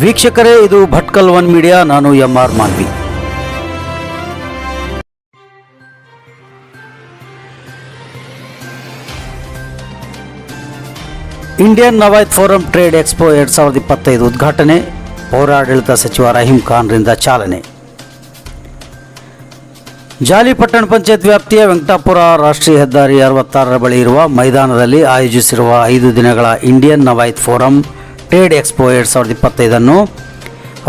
ವೀಕ್ಷಕರೇ, ಇದು Bhatkal one media, ನಾನು M R Manvi. Indian Navayath forum trade expo ಎರಡು ಸಾವಿರದ ಇಪ್ಪತ್ತೈದು ಉದ್ಘಾಟನೆ, ಪೌರಾಡಳಿತ ಸಚಿವ ರಹೀಂ ಖಾನ್ರಿಂದ ಚಾಲನೆ. ಜಾಲಿಪಟ್ಟಣ ಪಂಚಾಯತ್ ವ್ಯಾಪ್ತಿಯ ವೆಂಕಟಾಪುರ ರಾಷ್ಟ್ರೀಯ ಹೆದ್ದಾರಿ ಅರವತ್ತಾರರ ಬಳಿ ಇರುವ ಮೈದಾನದಲ್ಲಿ ಆಯೋಜಿಸಿರುವ ಐದು ದಿನಗಳ Indian Navayath forum trade expo ಎರಡು ಸಾವಿರದ ಇಪ್ಪತ್ತೈದನ್ನು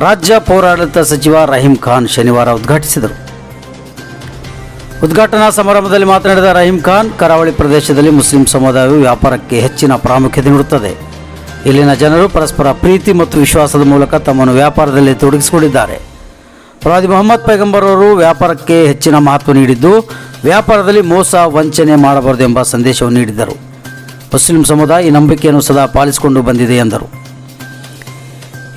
ರಾಜ್ಯ ಪೌರಾಡಳಿತ ಸಚಿವ ರಹೀಂ ಖಾನ್ ಶನಿವಾರ ಉದ್ಘಾಟಿಸಿದರು. ಉದ್ಘಾಟನಾ ಸಮಾರಂಭದಲ್ಲಿ ಮಾತನಾಡಿದ ರಹೀಂ ಖಾನ್, ಕರಾವಳಿ ಪ್ರದೇಶದಲ್ಲಿ ಮುಸ್ಲಿಂ ಸಮುದಾಯವು ವ್ಯಾಪಾರಕ್ಕೆ ಹೆಚ್ಚಿನ ಪ್ರಾಮುಖ್ಯತೆ ನೀಡುತ್ತದೆ. ಇಲ್ಲಿನ ಜನರು ಪರಸ್ಪರ ಪ್ರೀತಿ ಮತ್ತು ವಿಶ್ವಾಸದ ಮೂಲಕ ತಮ್ಮನ್ನು ವ್ಯಾಪಾರದಲ್ಲಿ ತೊಡಗಿಸಿಕೊಂಡಿದ್ದಾರೆ. ಪ್ರವಾದಿ ಮೊಹಮ್ಮದ್ ಪೈಗಂಬರ್ ಅವರು ವ್ಯಾಪಾರಕ್ಕೆ ಹೆಚ್ಚಿನ ಮಹತ್ವ ನೀಡಿದ್ದು, ವ್ಯಾಪಾರದಲ್ಲಿ ಮೋಸ, ವಂಚನೆ ಮಾಡಬಾರದು ಎಂಬ ಸಂದೇಶವನ್ನು ನೀಡಿದ್ದರು. ಮುಸ್ಲಿಂ ಸಮುದಾಯ ಈ ನಂಬಿಕೆಯನ್ನು ಸದಾ ಪಾಲಿಸಿಕೊಂಡು ಬಂದಿದೆ ಎಂದರು.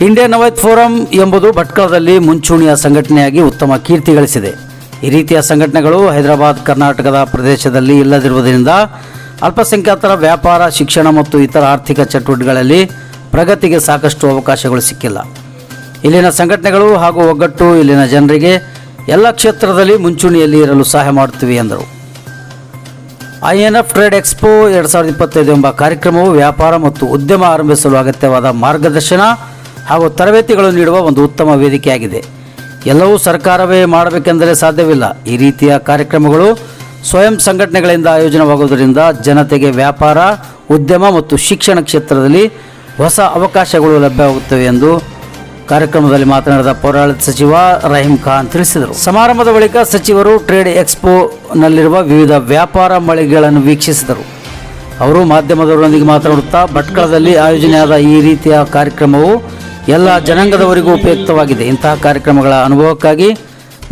ಇಂಡಿಯನ್ ನವೈತ್ ಫೋರಂ ಎಂಬುದು ಭಟ್ಕಳದಲ್ಲಿ ಮುಂಚೂಣಿಯ ಸಂಘಟನೆಯಾಗಿ ಉತ್ತಮ ಕೀರ್ತಿ ಗಳಿಸಿದೆ. ಈ ರೀತಿಯ ಸಂಘಟನೆಗಳು ಹೈದರಾಬಾದ್, ಕರ್ನಾಟಕದ ಪ್ರದೇಶದಲ್ಲಿ ಇಲ್ಲದಿರುವುದರಿಂದ ಅಲ್ಪಸಂಖ್ಯಾತರ ವ್ಯಾಪಾರ, ಶಿಕ್ಷಣ ಮತ್ತು ಇತರ ಆರ್ಥಿಕ ಚಟುವಟಿಕೆಗಳಲ್ಲಿ ಪ್ರಗತಿಗೆ ಸಾಕಷ್ಟು ಅವಕಾಶಗಳು ಸಿಕ್ಕಿಲ್ಲ. ಇಲ್ಲಿನ ಸಂಘಟನೆಗಳು ಹಾಗೂ ಒಗ್ಗಟ್ಟು ಇಲ್ಲಿನ ಜನರಿಗೆ ಎಲ್ಲ ಕ್ಷೇತ್ರದಲ್ಲಿ ಮುಂಚೂಣಿಯಲ್ಲಿ ಇರಲು ಸಹಾಯ ಮಾಡುತ್ತಿವೆ ಎಂದರು. I N F trade expo ಎರಡು ಸಾವಿರದ ಇಪ್ಪತ್ತೈದು ಎಂಬ ಕಾರ್ಯಕ್ರಮವು ವ್ಯಾಪಾರ ಮತ್ತು ಉದ್ಯಮ ಆರಂಭಿಸಲು ಅಗತ್ಯವಾದ ಮಾರ್ಗದರ್ಶನ ಹಾಗೂ ತರಬೇತಿಗಳು ನೀಡುವ ಒಂದು ಉತ್ತಮ ವೇದಿಕೆಯಾಗಿದೆ. ಎಲ್ಲವೂ ಸರ್ಕಾರವೇ ಮಾಡಬೇಕೆಂದರೆ ಸಾಧ್ಯವಿಲ್ಲ. ಈ ರೀತಿಯ ಕಾರ್ಯಕ್ರಮಗಳು ಸ್ವಯಂ ಸಂಘಟನೆಗಳಿಂದ ಆಯೋಜನವಾಗುವುದರಿಂದ ಜನತೆಗೆ ವ್ಯಾಪಾರ, ಉದ್ಯಮ ಮತ್ತು ಶಿಕ್ಷಣ ಕ್ಷೇತ್ರದಲ್ಲಿ ಹೊಸ ಅವಕಾಶಗಳು ಲಭ್ಯವಾಗುತ್ತವೆ ಎಂದು ಕಾರ್ಯಕ್ರಮದಲ್ಲಿ ಮಾತನಾಡಿದ ಪೌರಾಡಳಿತ ಸಚಿವ ರಹೀಂ ಖಾನ್ ತಿಳಿಸಿದರು. ಸಮಾರಂಭದ ಬಳಿಕ ಸಚಿವರು ಟ್ರೇಡ್ ಎಕ್ಸ್ಪೋನಲ್ಲಿರುವ ವಿವಿಧ ವ್ಯಾಪಾರ ಮಳಿಗೆಗಳನ್ನು ವೀಕ್ಷಿಸಿದರು. ಅವರು ಮಾಧ್ಯಮದವರೊಂದಿಗೆ ಮಾತನಾಡುತ್ತಾ ಭಟ್ಕಳದಲ್ಲಿ ಆಯೋಜನೆಯಾದ ಈ ರೀತಿಯ ಕಾರ್ಯಕ್ರಮವು ಎಲ್ಲ ಜನಾಂಗದವರಿಗೂ ಉಪಯುಕ್ತವಾಗಿದೆ. ಇಂತಹ ಕಾರ್ಯಕ್ರಮಗಳ ಅನುಭವಕ್ಕಾಗಿ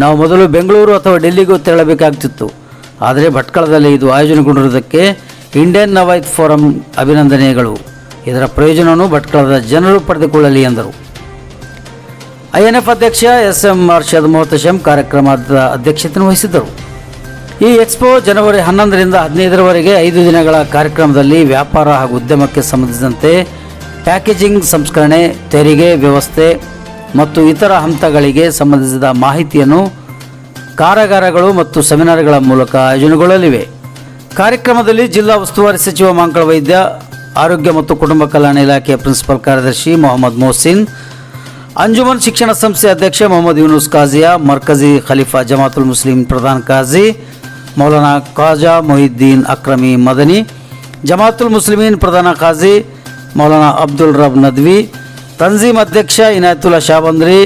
ನಾವು ಮೊದಲು ಬೆಂಗಳೂರು ಅಥವಾ ಡೆಲ್ಲಿಗೂ ತೆರಳಬೇಕಾಗ್ತಿತ್ತು. ಆದರೆ ಭಟ್ಕಳದಲ್ಲಿ ಇದು ಆಯೋಜನೆಗೊಂಡಿರುವುದಕ್ಕೆ ಇಂಡಿಯನ್ ನವಾಯತ್ ಫೋರಂ ಅಭಿನಂದನೆಗಳು. ಇದರ ಪ್ರಯೋಜನವನ್ನು ಭಟ್ಕಳದ ಜನರು ಪಡೆದುಕೊಳ್ಳಲಿ ಎಂದರು. ಐಎನ್ಎಫ್ ಅಧ್ಯಕ್ಷ ಎಸ್ ಎಂ ಅರ್ಷದ್ ಮೊಹತಶಂ ಕಾರ್ಯಕ್ರಮದ ಅಧ್ಯಕ್ಷತೆಯನ್ನು ವಹಿಸಿದ್ದರು. ಈ ಎಕ್ಸ್ಪೋ ಜನವರಿ ಹನ್ನೊಂದರಿಂದ ಹದಿನೈದರವರೆಗೆ ಐದು ದಿನಗಳ ಕಾರ್ಯಕ್ರಮದಲ್ಲಿ ವ್ಯಾಪಾರ ಹಾಗೂ ಉದ್ಯಮಕ್ಕೆ ಸಂಬಂಧಿಸಿದಂತೆ ಪ್ಯಾಕೇಜಿಂಗ್ ಸಂಸ್ಕರಣೆ, ತೆರಿಗೆ ವ್ಯವಸ್ಥೆ ಮತ್ತು ಇತರ ಹಂತಗಳಿಗೆ ಸಂಬಂಧಿಸಿದ ಮಾಹಿತಿಯನ್ನು ಕಾರಾಗಾರಗಳು ಮತ್ತು ಸೆಮಿನಾರ್ಗಳ ಮೂಲಕ ಆಯೋಜನೆಗೊಳ್ಳಲಿವೆ. ಕಾರ್ಯಕ್ರಮದಲ್ಲಿ ಜಿಲ್ಲಾ ಉಸ್ತುವಾರಿ ಸಚಿವ ಮಾಂಕಳ ವೈದ್ಯ, ಆರೋಗ್ಯ ಮತ್ತು ಕುಟುಂಬ ಕಲ್ಯಾಣ ಇಲಾಖೆಯ ಪ್ರಿನ್ಸಿಪಲ್ ಕಾರ್ಯದರ್ಶಿ ಮೊಹಮ್ಮದ್ ಮೊಹಸಿನ್, ಅಂಜುಮನ್ ಶಿಕ್ಷಣ ಸಂಸ್ಥೆ ಅಧ್ಯಕ್ಷ ಮೊಹಮ್ಮದ್ ಯೂನುಸ್ ಕಾಜಿಯಾ, ಮರ್ಕಜಿ ಖಲೀಫಾ ಜಮಾತುಲ್ ಮುಸ್ಲಿಂ ಪ್ರಧಾನ ಕಾಜಿ, ಮೌಲಾನಾ ಖಾಜಾ ಮೊಹಿದ್ದೀನ್ ಅಕ್ರಮಿ ಮದನಿ, ಜಮಾತುಲ್ ಮುಸ್ಲಿಮೀನ್ ಪ್ರಧಾನ ಕಾಜಿ ಮೌಲಾನಾ ಅಬ್ದುಲ್ ರಬ್ ನದ್ವಿ, ತಂಜೀಮ್ ಅಧ್ಯಕ್ಷ ಇನಾಯತುಲ್ಲಾ ಶಾಬಂದ್ರಿ,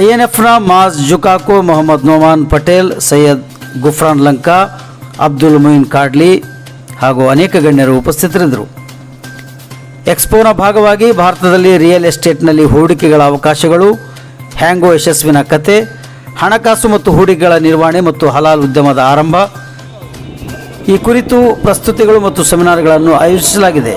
ಐ ಎನ್ ಎಫ್ನ ಮಾಜ್ ಜುಕಾಕು ಮೊಹಮ್ಮದ್ ನೋಮಾನ್ ಪಟೇಲ್, ಸೈಯದ್ ಗುಫ್ರಾನ್ ಲಂಕಾ, ಅಬ್ದುಲ್ ಮೊಯಿನ್ ಕಾಡ್ಲಿ ಹಾಗೂ ಅನೇಕ ಗಣ್ಯರು ಉಪಸ್ಥಿತರಿದ್ದರು. ಎಕ್ಸ್ಪೋನ ಭಾಗವಾಗಿ ಭಾರತದಲ್ಲಿ ರಿಯಲ್ ಎಸ್ಟೇಟ್ನಲ್ಲಿ ಹೂಡಿಕೆಗಳ ಅವಕಾಶಗಳು, ಹ್ಯಾಂಗೋ ಯಶಸ್ವಿನ ಕತೆ, ಹಣಕಾಸು ಮತ್ತು ಹೂಡಿಕೆಗಳ ನಿರ್ವಹಣೆ ಮತ್ತು ಹಲಾಲ್ ಉದ್ಯಮದ ಆರಂಭ, ಈ ಕುರಿತು ಪ್ರಸ್ತುತಿಗಳು ಮತ್ತು ಸೆಮಿನಾರ್ಗಳನ್ನು ಆಯೋಜಿಸಲಾಗಿದೆ.